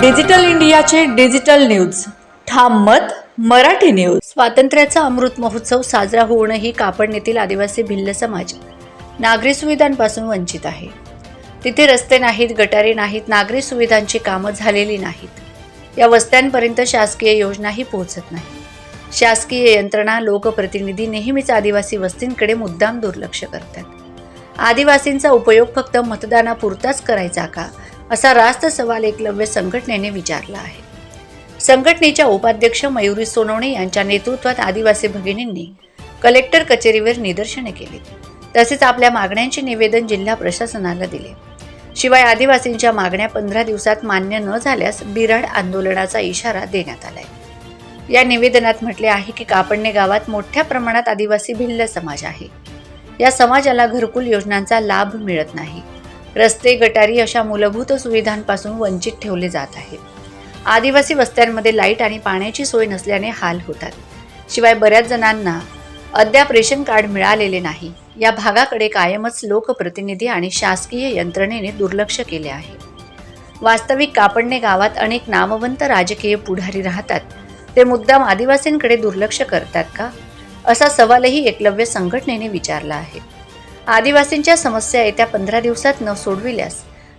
Digital इंडियाचे digital news. ठाम मत मराठी न्यूज. स्वातंत्र्याचा अमृत महोत्सव साजरा होऊनही कापडनेतील आदिवासी भिल्ल समाज. नागरी सुविधांपासून वंचित आहे. तिथे रस्ते नाहीत गटारी नाहीत नागरी सुविधांची कामं झालेली नाहीत. या वस्त्यांपर्यंत शासकीय योजनाही पोहोचत नाही. शासकीय यंत्रणा लोकप्रतिनिधी नेहमीच आदिवासी वस्तींकडे मुद्दाम दुर्लक्ष करतात. आदिवासींचा उपयोग फक्त मतदानापुरताच करायचा का? असा रास्त सवाल एकलव्य संघटनेने विचारला आहे. संघटनेच्या उपाध्यक्ष मयुरी सोनवणे यांच्या नेतृत्वात आदिवासी भगिनींनी कलेक्टर कचेरीवर निदर्शने केली. तसेच आपल्या मागण्यांचे निवेदन जिल्हा प्रशासनाला दिले. शिवाय आदिवासींच्या मागण्या पंधरा दिवसात मान्य न झाल्यास बिराड आंदोलनाचा इशारा देण्यात आलाय. या निवेदनात म्हटले आहे की कापडणे गावात मोठ्या प्रमाणात आदिवासी भिल्ल समाज आहे. या समाजाला घरकुल योजनांचा लाभ मिळत नाही. रस्ते गटारी अशा मूलभूत सुविधांपासून वंचित ठेवले जात आहे आदिवासी वस्त्यांमध्ये लाइट आणि पाण्याची सोय नसल्याने हाल होतात. शिवाय बऱ्याच जणांना अद्याप रेशन कार्ड मिळालेले नाही. या भागाकडे कायमच लोकप्रतिनिधी आणि शासकीय यंत्रणेने दुर्लक्ष केले आहे. वास्तविक कापडणे गावात अनेक नामवंत राजकीय पुढारी राहतात. ते मुद्दाम आदिवासींकडे दुर्लक्ष करतात का? असा सवालही एकलव्य संघटनेने विचारला आहे. आदिवासींच्या समस्या येत्या पंधरा दिवसात न सोडविल्यास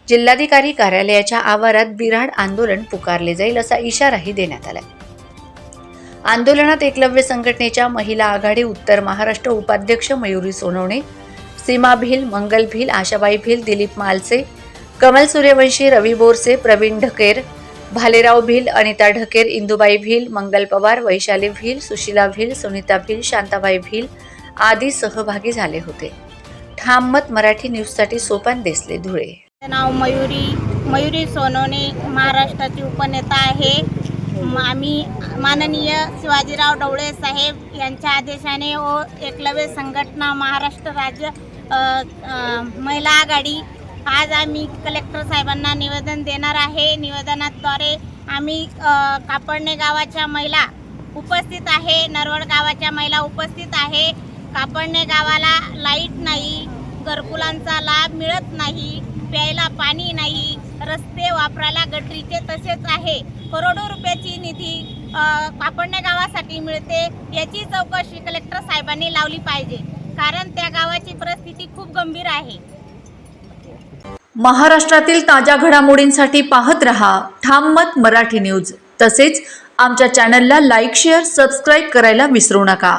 जिल्हाधिकारी कार्यालयाच्या आवारात बिराड आंदोलन पुकारले जाईल असा इशाराही देण्यात आला आंदोलनात एकलव्य संघटनेच्या महिला आघाडी उत्तर महाराष्ट्र उपाध्यक्ष मयुरी सोनवणे सीमा भिल मंगल भिल आशाबाई भिल दिलीप मालसे कमल सूर्यवंशी रवी बोरसे प्रवीण ढकेर भालेराव भिल अनिता ढकेर इंदुबाई भिल मंगल पवार वैशाली भिल सुशीला भिल सुनीता भिल शांताबाई भिल आदी सहभागी झाले होते. ठाम मत मराठी न्यूजसाठी सोपान देसले धुळे. नाव मयुरी मयुरी सोनवणे महाराष्ट्राची उपनेता आहे. म- आम्ही माननीय शिवाजीराव डवळे साहेब यांच्या आदेशाने व एकलव्य संघटना महाराष्ट्र राज्य महिला आघाडी आज आम्ही कलेक्टर साहेबांना निवेदन देणार आहे. निवेदनाद्वारे आम्ही कापडणे गावाच्या महिला उपस्थित आहे नरवड गावाच्या महिला उपस्थित आहे. कापडणे गावाला लाइट नाही घरकुलांचा लाभ मिळत नाही प्यायला पाणी नाही रस्ते वापरायला गटरीचे तसेच आहे. करोडो रुपयाची निधी कापडणे गावासाठी मिळते याची चौकशी कलेक्टर साहेबांनी लावली पाहिजे. कारण त्या गावाची परिस्थिती खूप गंभीर आहे. महाराष्ट्रातील ताज्या घडामोडींसाठी पाहत रहा ठाम मत मराठी न्यूज. तसेच आमच्या चॅनलला लाईक शेअर सबस्क्राईब करायला विसरू नका.